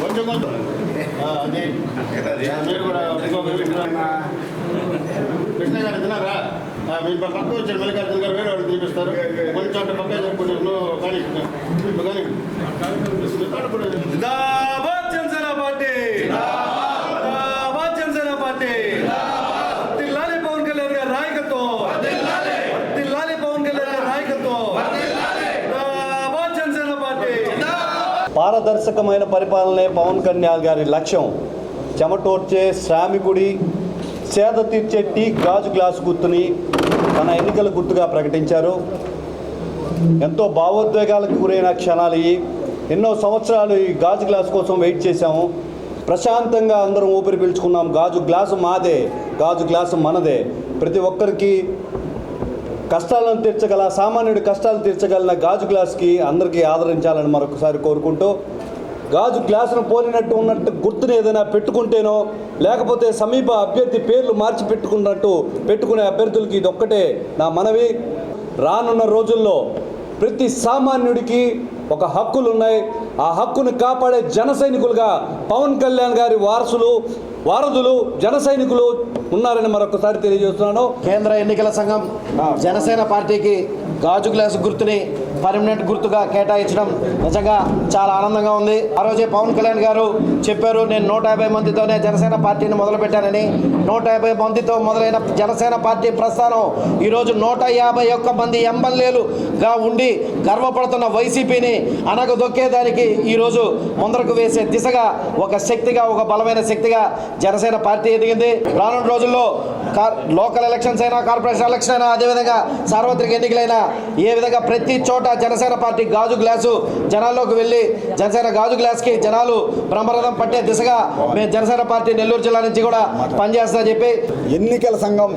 కొంచెం అదే మీరు కూడా కృష్ణ గారు తిన్నారా మీ పక్క వచ్చారు మల్లికార్జున గారు వేరే వాళ్ళు చూపిస్తారు కొన్ని చోట పక్క చెప్పుకుంటారు కానీ కానీ పారదర్శకమైన పరిపాలనే పవన్ కళ్యాణ్ గారి లక్ష్యం. చెమటోర్చే శ్రామికుడి సేద తీర్చే టీ గాజు గ్లాసు గుర్తుని తన ఎన్నికల గుర్తుగా ప్రకటించారు. ఎంతో భావోద్వేగాలకు గురైన క్షణాలు ఎన్నో సంవత్సరాలు ఈ గాజు గ్లాస్ కోసం వెయిట్ చేశాము. ప్రశాంతంగా అందరం ఊపిరి పీల్చుకున్నాం. గాజు గ్లాసు మాదే గాజు గ్లాసు మనదే. ప్రతి ఒక్కరికి కష్టాలను తీర్చగల సామాన్యుడి కష్టాలు తీర్చగలిగిన గాజు గ్లాస్కి అందరికీ ఆదరించాలని మరొకసారి కోరుకుంటూ గాజు గ్లాసును పోలినట్టు ఉన్నట్టు గుర్తును ఏదైనా పెట్టుకుంటేనో లేకపోతే సమీప అభ్యర్థి పేర్లు మార్చి పెట్టుకున్నట్టు పెట్టుకునే అభ్యర్థులకి ఇది ఒక్కటే నా మనవి. రానున్న రోజుల్లో ప్రతి సామాన్యుడికి ఒక హక్కులు ఉన్నాయి ఆ హక్కును కాపాడే జన సైనికులుగా పవన్ కళ్యాణ్ గారి వారసులు వారధులు జన సైనికులు ఉన్నారని మరొకసారి తెలియజేస్తున్నాను. కేంద్ర ఎన్నికల సంఘం జనసేన పార్టీకి గాజు గ్లాసు గుర్తుని పర్మనెంట్ గుర్తుగా కేటాయించడం నిజంగా చాలా ఆనందంగా ఉంది. ఆ రోజే పవన్ కళ్యాణ్ గారు చెప్పారు నేను నూట యాభై మందితోనే జనసేన పార్టీని మొదలుపెట్టానని. నూట యాభై మందితో మొదలైన జనసేన పార్టీ ప్రస్థానం ఈరోజు నూట యాభై ఒక్క మంది ఎమ్మెల్యేలుగా ఉండి గర్వపడుతున్న వైసీపీని అనగదొక్కేదానికి ఈరోజు ముందరకు వేసే దిశగా ఒక శక్తిగా ఒక బలమైన శక్తిగా జనసేన పార్టీ ఎదిగింది. రానున్న రోజుల్లో లోకల్ ఎలక్షన్స్ అయినా కార్పొరేషన్ ఎలక్షన్ అయినా అదేవిధంగా సార్వత్రిక ఎన్నికలైనా ఏ విధంగా ప్రతి చోట జనసేన పార్టీ గాజు గ్లాసు జనాల్లోకి వెళ్ళి జనసేన గాజు గ్లాస్కి జనాలు బ్రహ్మరథం పట్టే దిశగా మేము జనసేన పార్టీ నెల్లూరు జిల్లా నుంచి కూడా పనిచేస్తా చెప్పి ఎన్నికల సంఘం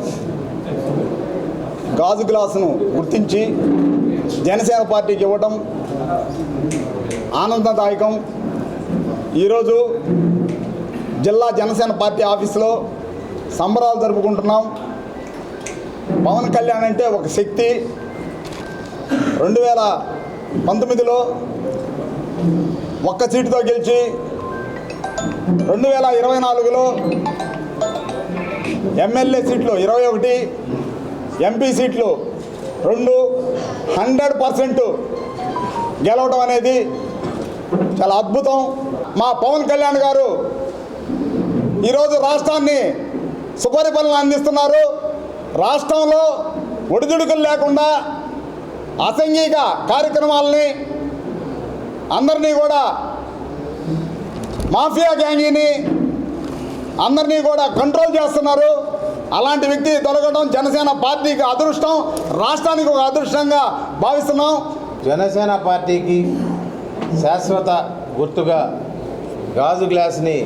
గాజు గ్లాసును గుర్తించి జనసేన పార్టీకి ఇవ్వటం ఆనందదాయకం. ఈరోజు జిల్లా జనసేన పార్టీ ఆఫీసులో సంబరాలు జరుపుకుంటున్నాం. పవన్ కళ్యాణ్ అంటే ఒక శక్తి. రెండు వేల పంతొమ్మిదిలో ఒక్క సీటుతో గెలిచి రెండు వేల ఇరవై నాలుగులో ఎమ్మెల్యే సీట్లు ఇరవై ఒకటి ఎంపీ సీట్లు రెండు. హండ్రెడ్ పర్సెంట్ గెలవడం అనేది చాలా అద్భుతం. మా పవన్ కళ్యాణ్ గారు ఈరోజు రాష్ట్రాన్ని సుపరిపాలన అందిస్తున్నారు. రాష్ట్రంలో ఒడిదుడుకులు లేకుండా అసంఘిక కార్యక్రమాలని అందరినీ కూడా మాఫియా గ్యాంగీని అందరినీ కూడా కంట్రోల్ చేస్తున్నారు. అలాంటి వ్యక్తి తొలగడం జనసేన పార్టీకి అదృష్టం. రాష్ట్రానికి ఒక అదృష్టంగా భావిస్తున్నాం. జనసేన పార్టీకి శాశ్వత గుర్తుగా గాజు గ్లాస్ని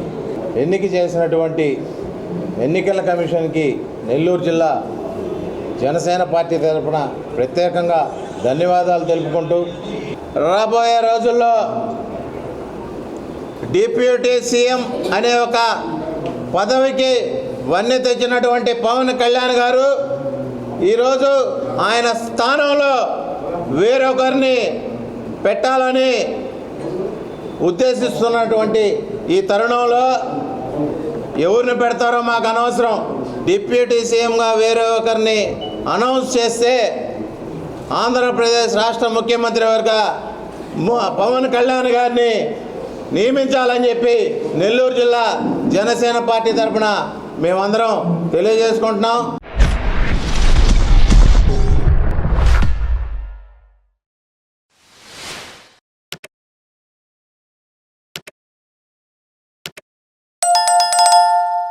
ఎన్నిక చేసినటువంటి ఎన్నికల కమిషన్కి నెల్లూరు జిల్లా జనసేన పార్టీ తరఫున ప్రత్యేకంగా ధన్యవాదాలు తెలుపుకుంటూ రాబోయే రోజుల్లో డిప్యూటీ సీఎం అనే ఒక పదవికి వన్నె తెచ్చినటువంటి పవన్ కళ్యాణ్ గారు ఈరోజు ఆయన స్థానంలో వేరొకరిని పెట్టాలని ఉద్దేశిస్తున్నటువంటి ఈ తరుణంలో ఎవరిని పెడతారో మాకు అనవసరం. డిప్యూటీ సీఎంగా వేరే ఒకరిని అనౌన్స్ చేస్తే ఆంధ్రప్రదేశ్ రాష్ట్ర ముఖ్యమంత్రి వర్గ పవన్ కళ్యాణ్ గారిని నియమించాలని చెప్పి నెల్లూరు జిల్లా జనసేన పార్టీ తరఫున మేమందరం తెలియజేసుకుంటున్నాం.